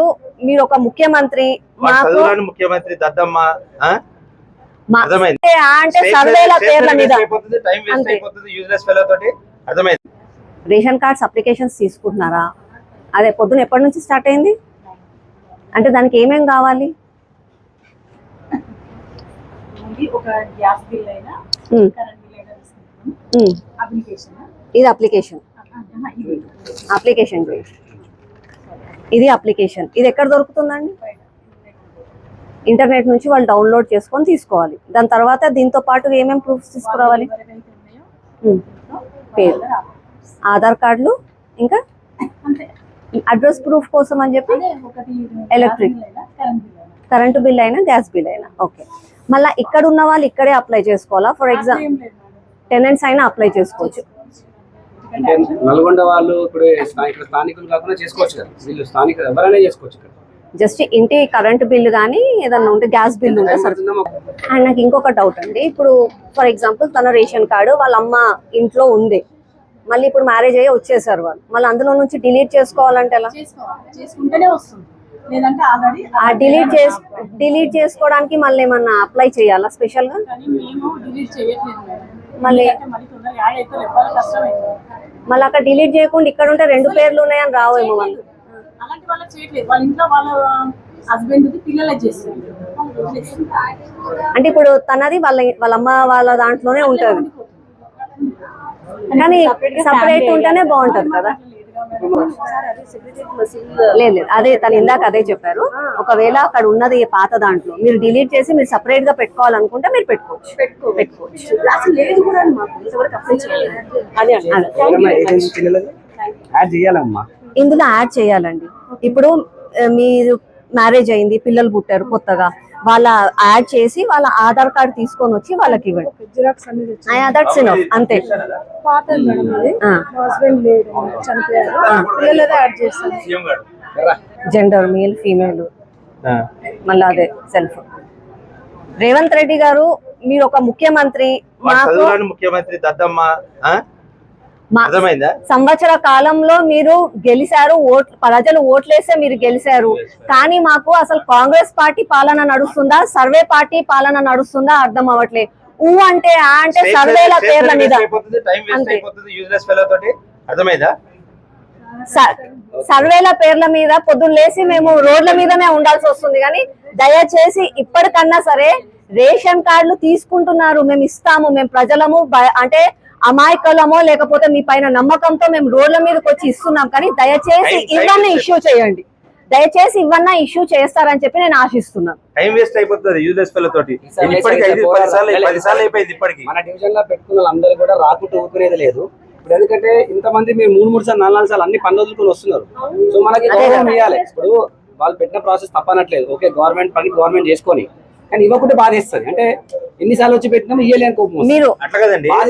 గారు మీరు ఒక ముఖ్యమంత్రి ముఖ్యమంత్రి దద్దమ్మ. అంటే ఆ అంటే సర్వేల పేర్ల మీద. టైం వేస్ట్ అంతే. అయిపోతుంది యూజ్లెస్ ఫెలో తోటి. అర్థమైంది? రేషన్ కార్డ్స్ అప్లికేషన్స్ తీసుకుంటున్నారా? అదే పొద్దున ఎప్పటి నుంచి స్టార్ట్ అయింది? అంటే దానికి ఏమేం కావాలి? ఇది ఒక గ్యాస్ బిల్ అయినా ఉమ్, కరెంట్ బిల్ అయినా తీసుకుంటాం ఉమ్. అప్లికేషన్? అప్లికేషన్. ఇది అప్లికేషన్ ఇది అప్లికేషన్. ఇది ఎక్కడ దొరుకుతుందండి? ఇంటర్నెట్ నుంచి వాళ్ళు డౌన్లోడ్ చేసుకొని తీసుకోవాలి. దాని తర్వాత దీంతో పాటు ఏమేమి ప్రూఫ్స్ తీసుకురావాలి. పేరు ఆధార్ కార్డులు ఇంకా అడ్రస్ ప్రూఫ్ కోసం అని చెప్పి Electric. కరెంట్ బిల్ అయినా గ్యాస్ బిల్ అయినా. ఓకే. మళ్ళీ ఇక్కడ ఉన్న వాళ్ళు ఇక్కడే అప్లై చేసుకోవాలా? ఫర్ ఎగ్జాంపుల్ టెనెంట్స్ అయినా అప్లై చేసుకోవచ్చు. అంటే నల్గొండ వాళ్ళు ఇప్పుడు ఇక్కడ స్థానికులు కాకుండా చేసుకోవచ్చు కదా. వీళ్ళు స్థానికులు ఎవరైనా చేసుకోవచ్చు ఇక్కడ జస్ట్ ఇంటి కరెంటు బిల్లు కానీ ఏదన్నా ఉంటే గ్యాస్ బిల్ ఉంటే టైం సరే? పడుతుందా మాకు? అండ్ నాకు ఇంకొక డౌట్ అండి. ఇప్పుడు ఫర్ ఎగ్జాంపుల్ తన రేషన్ కార్డు వాళ్ళ అమ్మ ఇంట్లో ఉంది. మళ్ళీ ఇప్పుడు మ్యారేజ్ అయ్యి వచ్చేసారు వాళ్ళు. మళ్ళీ అందులో నుంచి డిలీట్ చేసుకోవాలంటే ఎలా? చేసుకుంటేనే వస్తుంది. లేదంటే ఆల్రెడీ ఆ డిలీట్ చేస్ డిలీట్ చేసుకోవడానికి మళ్ళీ ఏమన్నా అప్లై చేయాలా స్పెషల్గా? కానీ మేము డిలీట్ చేయట్లేదు మేడం. మళ్ళీ అంటే మళ్ళీ తొందరగా యాడ్ అయితే ఇవ్వాలి కష్టం అవుతుంది మళ్ళీ అక్కడ డిలీట్ చేయకుండా ఇక్కడ ఉంటే రెండు పేర్లు ఉన్నాయని రావేమో వాళ్ళు. అలాంటి వాళ్ళకి చేయట్లేదు. వాళ్ళ ఇంట్లో వాళ్ళ హస్బెండ్ పిల్లలే చేస్తుంది వాళ్ళు వదిలేస్తున్నారు. అంటే ఇప్పుడు తనది వాళ్ళ వాళ్ళ అమ్మ వాళ్ళ దాంట్లోనే ఉంటది. కానీ సపరేట్ ఉంటేనే బాగుంటది కదా. లేదు లేదు. అదే తను ఇందాక అదే చెప్పారు. ఒకవేళ అక్కడ ఉన్నది పాత దాంట్లో మీరు డిలీట్ చేసి మీరు సపరేట్గా పెట్టుకోవాలనుకుంటే మీరు పెట్టుకోవచ్చు. పెట్టుకోవచ్చు. ఇందులో యాడ్ చేయాలండి. ఇప్పుడు మీరు మ్యారేజ్ అయింది పిల్లలు పుట్టారు కొత్తగా. వాళ్ళ యాడ్ చేసి వాళ్ళ ఆధార్ కార్డ్ తీసుకొని వచ్చి వాళ్ళకి ఇవ్వండి. దట్స్ ఇనఫ్ అంతే. జెండర్ మేల్ ఫీమేల్ ఆ. మళ్ళీ అదే సెల్ఫ్ రేవంత్ రెడ్డి గారు మీరు ఒక ముఖ్యమంత్రి ముఖ్యమంత్రి దద్దమ్మ సంవత్సర కాలంలో మీరు గెలిచారు ఓట్ ప్రజలు ఓట్లేసే మీరు గెలిచారు కానీ మాకు అసలు కాంగ్రెస్ పార్టీ పాలన నడుస్తుందా సర్వే పార్టీ పాలన నడుస్తుందా అర్థం అవ్వట్లే. ఊ అంటే ఆ అంటే సర్వేల పేర్ల మీద. అర్థమైందా? సర్వేల పేర్ల మీద పొద్దున్న లేసి మేము రోడ్ల మీదనే ఉండాల్సి వస్తుంది. కానీ దయచేసి ఇప్పటికన్నా సరే రేషన్ కార్డులు తీసుకుంటున్నారు. మేము ఇస్తాము మేము ప్రజలము అంటే అమాయకులమో లేకపోతే మీ పైన నమ్మకంతో మేము రోడ్ల మీదకి వచ్చి ఇస్తున్నాం. కానీ దయచేసి ఇవన్నీ. ఇష్యూ చేయండి. దయచేసి ఇవన్నా ఇష్యూ చేస్తారని చెప్పి నేను ఆశిస్తున్నాను. టైం వేస్ట్ అయిపోతుంది యూజ్లెస్ ఫెలో తోటి ఈసారి ఇది ఇప్పటికి ఐదు పది సార్లు. పది సార్లు అయిపోయింది ఇప్పటికి. మన డివిజన్లో పెట్టుకున్న వాళ్ళందరూ కూడా రాకుంటూ ఊరుకునేది లేదు. ఇప్పుడు ఎందుకంటే ఇంతమంది మీరు మూడు మూడు సార్లు నాలుగు సార్లు అన్ని పనులు వదులుకొని వస్తున్నారు. సో మనకి గౌరవం ఇవ్వాలి ఇప్పుడు వాళ్ళు పెట్టిన ప్రాసెస్ తప్పనట్లేదు. ఓకే గవర్నమెంట్ పని గవర్నమెంట్ చేసుకొని. కానీ ఇవ్వకుంటే బాధేస్తుంది. అంటే ఎన్నిసార్లు వచ్చి పెట్టినా ఇయ్యలేని కోపం వస్తుంది. మీరు అట్లా కదండి.